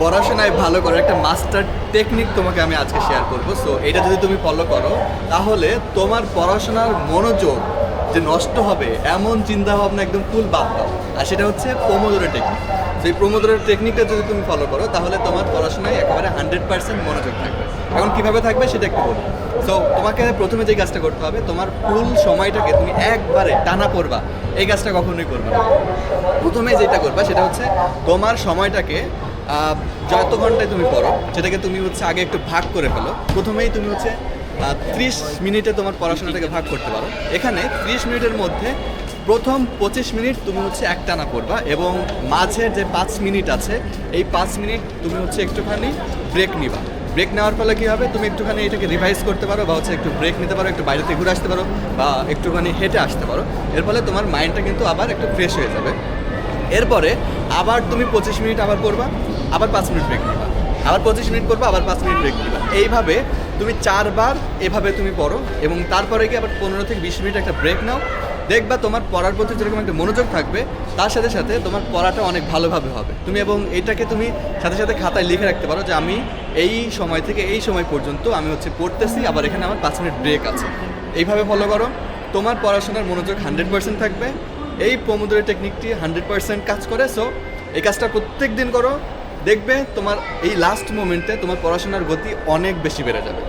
পড়াশোনায় ভালো করার একটা মাস্টার টেকনিক তোমাকে আমি আজকে শেয়ার করব। সো এটা যদি তুমি ফলো করো, তাহলে তোমার পড়াশোনার মনোযোগ যে নষ্ট হবে, এমন চিন্তা ভাবনা একদম ফুল বাদ দাও। আর সেটা হচ্ছে প্রমোদরের টেকনিক সেই প্রমোদরের টেকনিকটা যদি তুমি ফলো করো, তাহলে তোমার পড়াশোনায় একেবারে হান্ড্রেড পার্সেন্ট মনোযোগ থাকবে। এখন কীভাবে থাকবে সেটা একটু বলি। সো তোমাকে প্রথমে যে কাজটা করতে হবে, তোমার ফুল সময়টাকে তুমি একবারে টানা পড়বা। এই কাজটা কখনোই করবে না। প্রথমে যেটা করবা, সেটা হচ্ছে তোমার সময়টাকে যত ঘন্টায় তুমি পড়ো সেটাকে তুমি হচ্ছে আগে একটু ভাগ করে ফেলো, প্রথমেই তুমি হচ্ছে ত্রিশ মিনিটে তোমার পড়াশোনাটাকে ভাগ করতে পারো। এখানে ত্রিশ মিনিটের মধ্যে প্রথম পঁচিশ মিনিট তুমি হচ্ছে একটানা পড়বা এবং মাঝের যে পাঁচ মিনিট আছে, এই পাঁচ মিনিট তুমি হচ্ছে একটুখানি ব্রেক নিবা। ব্রেক নেওয়ার ফলে কী হবে? তুমি একটুখানি এটাকে রিভাইজ করতে পারো বা হচ্ছে একটু ব্রেক নিতে পারো, একটু বাইরে থেকে ঘুরে আসতে পারো বা একটুখানি হেঁটে আসতে পারো। এর ফলে তোমার মাইন্ডটা কিন্তু আবার একটু ফ্রেশ হয়ে যাবে। এরপরে আবার তুমি পঁচিশ মিনিট আবার পড়বা আবার পাঁচ মিনিট ব্রেক নিবা। আবার পঁচিশ মিনিট করবা, আবার পাঁচ মিনিট ব্রেক নিবা। এইভাবে তুমি চারবার এভাবে তুমি পড়ো এবং তারপরে গিয়ে আবার পনেরো থেকে বিশ মিনিট একটা ব্রেক নাও। দেখবা তোমার পড়ার প্রতি যেরকম একটা মনোযোগ থাকবে, তার সাথে সাথে তোমার পড়াটা অনেক ভালোভাবে হবে। তুমি এবং এটাকে তুমি সাথে সাথে খাতায় লিখে রাখতে পারো যে আমি এই সময় থেকে এই সময় পর্যন্ত আমি হচ্ছে পড়তেছি, আবার এখানে আমার পাঁচ মিনিট ব্রেক আছে। এইভাবে ফলো করো। তোমার পড়াশোনার মনোযোগ হান্ড্রেড পার্সেন্ট থাকবে। এই পমোদরের টেকনিকটি হান্ড্রেড পার্সেন্ট কাজ করে সো এই কাজটা প্রত্যেক দিন করো। দেখবে তোমার এই লাস্ট মোমেন্টে তোমার পড়াশোনার গতি অনেক বেশি বেড়ে যাবে।